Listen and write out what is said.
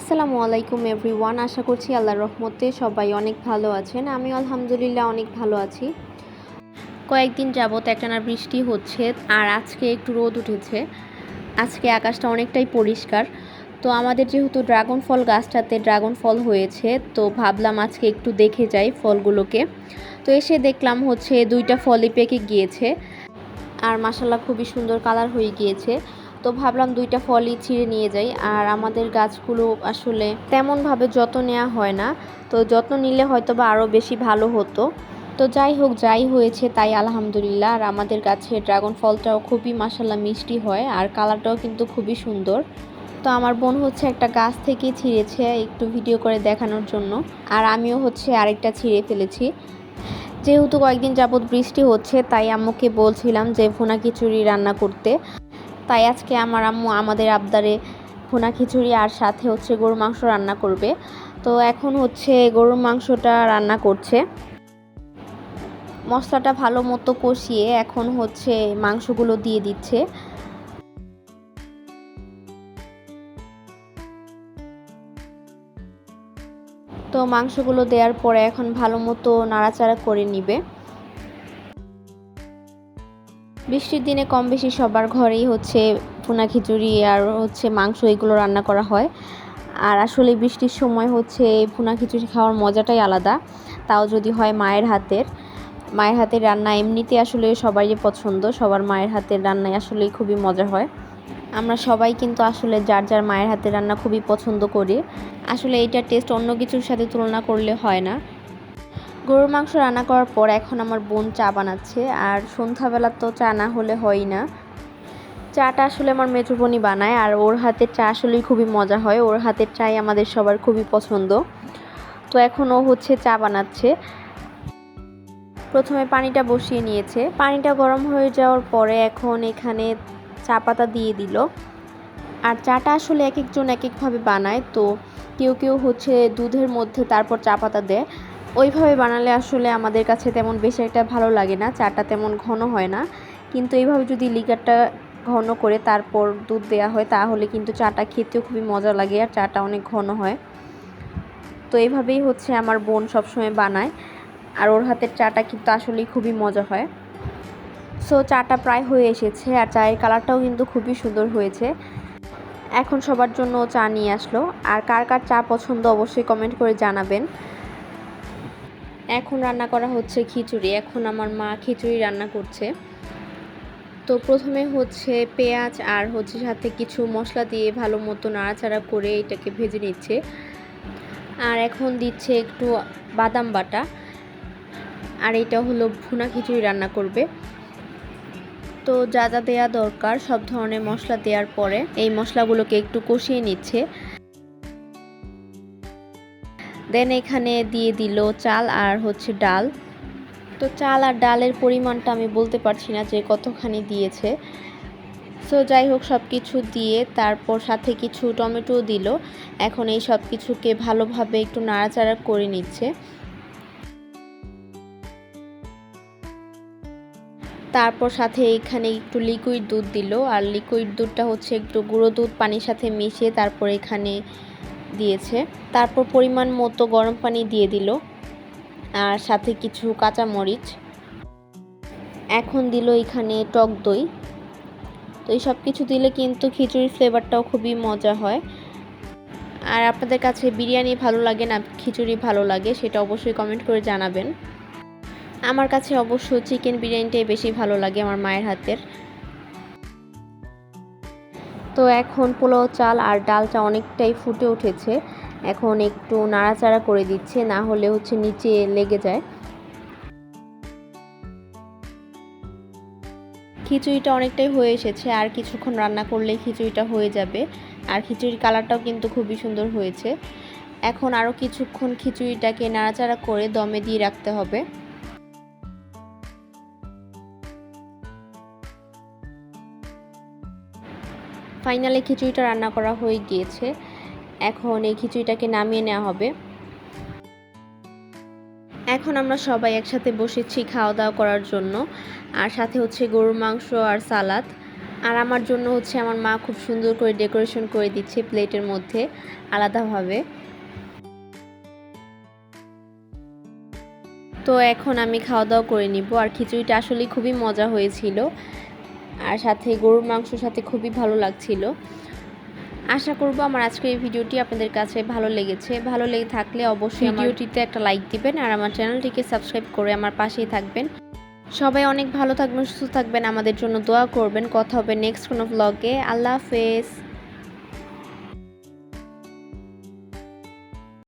আসসালামু আলাইকুম এভরিওয়ান, আশা করছি আল্লাহর রহমতে সবাই অনেক ভালো আছেন। আমি আলহামদুলিল্লাহ অনেক ভালো আছি। কয়েকদিন যাবত একটানা বৃষ্টি হচ্ছে আর আজকে একটু রোদ উঠেছে। আজকে আকাশটা অনেকটাই পরিষ্কার। তো আমাদের যেহেতু ড্রাগন ফল গাছটাতে ড্রাগন ফল হয়েছে, তো ভাবলাম আজকে একটু দেখে যাই ফলগুলোকে। তো এসে দেখলাম হচ্ছে দুইটা ফলই পেকে গিয়েছে। আর মাসাল্লাহ খুবই সুন্দর কালার হয়ে গিয়েছে। তো ভাবলাম দুইটা ফলই ছিঁড়ে নিয়ে যাই। আর আমাদের গাছগুলো আসলে তেমনভাবে যত্ন নেওয়া হয় না। তো যত্ন নিলে হয়তো বা আরও বেশি ভালো হতো। তো যাই হোক, যাই হয়েছে তাই আলহামদুলিল্লাহ। আর আমাদের গাছে ড্রাগন ফলটাও খুবই মাসাল্লাহ মিষ্টি হয় আর কালারটাও কিন্তু খুবই সুন্দর। তো আমার বোন হচ্ছে একটা গাছ থেকে ছিঁড়েছে একটু ভিডিও করে দেখানোর জন্য। আর আমিও হচ্ছে আরেকটা ছিঁড়ে ফেলেছি। যেহেতু কয়েকদিন যাবৎ বৃষ্টি হচ্ছে, তাই আম্মুকে বলছিলাম যে ভুনা খিচুড়ি রান্না করতে। তাই আজকে আমার আম্মু আমাদের আবদারে ভুনা খিচুড়ি আর সাথে হচ্ছে গরুর মাংস রান্না করবে। তো এখন হচ্ছে গরুর মাংসটা রান্না করছে। মশলাটা ভালো মতো কষিয়ে এখন হচ্ছে মাংসগুলো দিয়ে দিচ্ছে। তো মাংসগুলো দেওয়ার পরে এখন ভালো মতো নাড়াচাড়া করে নিবে। বৃষ্টির দিনে কম বেশি সবার ঘরেই হচ্ছে পোনা খিচুড়ি আর হচ্ছে মাংস এগুলো রান্না করা হয়। আর আসলে বৃষ্টির সময় হচ্ছে ভুনা খিচুড়ি খাওয়ার মজাটাই আলাদা। তাও যদি হয় মায়ের হাতের। মায়ের হাতের রান্না এমনিতে আসলে সবারই পছন্দ। সবার মায়ের হাতের রান্নায় আসলে খুবই মজা হয়। আমরা সবাই কিন্তু আসলে যার যার মায়ের হাতের রান্না খুবই পছন্দ করি। আসলে এইটার টেস্ট অন্য কিছুর সাথে তুলনা করলে হয় না। গরুর মাংস রান্না করার পর এখন আমার বোন চা বানাচ্ছে, আর সন্ধ্যাবেলা তো চা না হলে হয় না। চাটা আসলে আমার মেজো বোনই বানায়, আর ওর হাতের চা আসলেই খুবই মজা হয়। ওর হাতের চাই আমাদের সবার খুবই পছন্দ। তো এখন ও হচ্ছে চা বানাচ্ছে। প্রথমে পানিটা বসিয়ে নিয়েছে। পানিটা গরম হয়ে যাওয়ার পরে এখন এখানে চা পাতা দিয়ে দিল। আর চাটা আসলে এক একজন এক একভাবে বানায়, তো কেউ কেউ হচ্ছে দুধের মধ্যে তারপর চা পাতা দেয়। ওইভাবে বানালে আসলে আমাদের কাছে তেমন বেশি একটা ভালো লাগে না, চাটা তেমন ঘন হয় না। কিন্তু এইভাবে যদি লিকারটা ঘন করে তারপর দুধ দেওয়া হয়, তাহলে কিন্তু চাটা খেতেও খুবই মজা লাগে আর চাটা অনেক ঘন হয়। তো এইভাবেই হচ্ছে আমার বোন সবসময় বানায় আর ওর হাতের চাটা কিন্তু আসলেই খুবই মজা হয়। সো চাটা প্রায় হয়ে এসেছে আর চায়ের কালারটাও কিন্তু খুবই সুন্দর হয়েছে। এখন সবার জন্য চা নিয়ে আসলো। আর কার কার চা পছন্দ অবশ্যই কমেন্ট করে জানাবেন। এখন রান্না করা হচ্ছে খিচুড়ি। এখন আমার মা খিচুড়ি রান্না করছে। তো প্রথমে হচ্ছে পেঁয়াজ আর হচ্ছে সাথে কিছু মশলা দিয়ে ভালো মতো নাড়াচাড়া করে এটাকে ভেজে নিচ্ছে। আর এখন দিচ্ছে একটু বাদাম বাটা। আর এটা হলো ভুনা খিচুড়ি রান্না করবে। তো যা যা দেওয়া দরকার সব ধরনের মশলা দেওয়ার পরে এই মশলাগুলোকে একটু কষিয়ে নিচ্ছে। দেন এখানে দিয়ে দিল চাল আর হচ্ছে ডাল। তো চাল আর ডালের পরিমাণটা আমি বলতে পারছি না যে কতখানি দিয়েছে। সো যাই হোক সব কিছু দিয়ে তারপর সাথে কিছু টমেটো দিল। এখন এই সব কিছুকে ভালোভাবে একটু নাড়াচাড়া করে নিচ্ছে। তারপর সাথে এখানে একটু লিকুইড দুধ দিল। আর লিকুইড দুধটা হচ্ছে একটু গুঁড়ো দুধ, পানির সাথে মিশিয়ে তারপর এখানে দিয়েছে। তারপর পরিমাণ মতো গরম পানি দিয়ে দিল আর সাথে কিছু কাঁচা মরিচ এখন দিল এখানে টক দই। তো এই সব কিছু দিলে কিন্তু খিচুড়ির ফ্লেভারটাও খুবই মজা হয়। আর আপনাদের কাছে বিরিয়ানি ভালো লাগে না, খিচুড়ি ভালো লাগে, সেটা অবশ্যই কমেন্ট করে জানাবেন। আমার কাছে অবশ্য চিকেন বিরিয়ানিটাই বেশি ভালো লাগে আমার মায়ের হাতের। তো এখন পোলাও চাল আর ডালটা অনেকটাই ফুটে উঠেছে। এখন একটু নাড়াচাড়া করে দিচ্ছে, না হলে হচ্ছে নিচে লেগে যায়। খিচুড়িটা অনেকটাই হয়ে এসেছে, আর কিছুক্ষণ রান্না করলে খিচুড়িটা হয়ে যাবে। আর খিচুড়ির কালারটাও কিন্তু খুবই সুন্দর হয়েছে। এখন আরও কিছুক্ষণ খিচুড়িটাকে নাড়াচাড়া করে দমে দিয়ে রাখতে হবে। ফাইনালে খিচুড়িটা রান্না করা হয়ে গিয়েছে। এখন এই খিচুড়িটাকে নামিয়ে নেওয়া হবে। এখন আমরা সবাই একসাথে বসেছি খাওয়া দাওয়া করার জন্য। আর সাথে হচ্ছে গরুর মাংস আর সালাদ। আর আমার জন্য হচ্ছে আমার মা খুব সুন্দর করে ডেকোরেশন করে দিচ্ছে প্লেটের মধ্যে আলাদাভাবে। তো এখন আমি খাওয়া দাওয়া করে নিব। আর খিচুড়িটা আসলে খুবই মজা হয়েছিল। আর সাথে গরুর মাংসর সাথে খুবই ভালো লাগছিল। আশা করব আমার আজকের এই ভিডিওটি আপনাদের কাছে ভালো লেগেছে। ভালো লেগে থাকলে অবশ্যই ভিডিওটিতে একটা লাইক দিবেন আর আমার চ্যানেলটিকে সাবস্ক্রাইব করে আমার পাশেই থাকবেন। সবাই অনেক ভালো থাকবেন, সুস্থ থাকবেন, আমাদের জন্য দোয়া করবেন। কথা হবে নেক্সট কোনো ব্লগে আল্লাহ হাফেজ।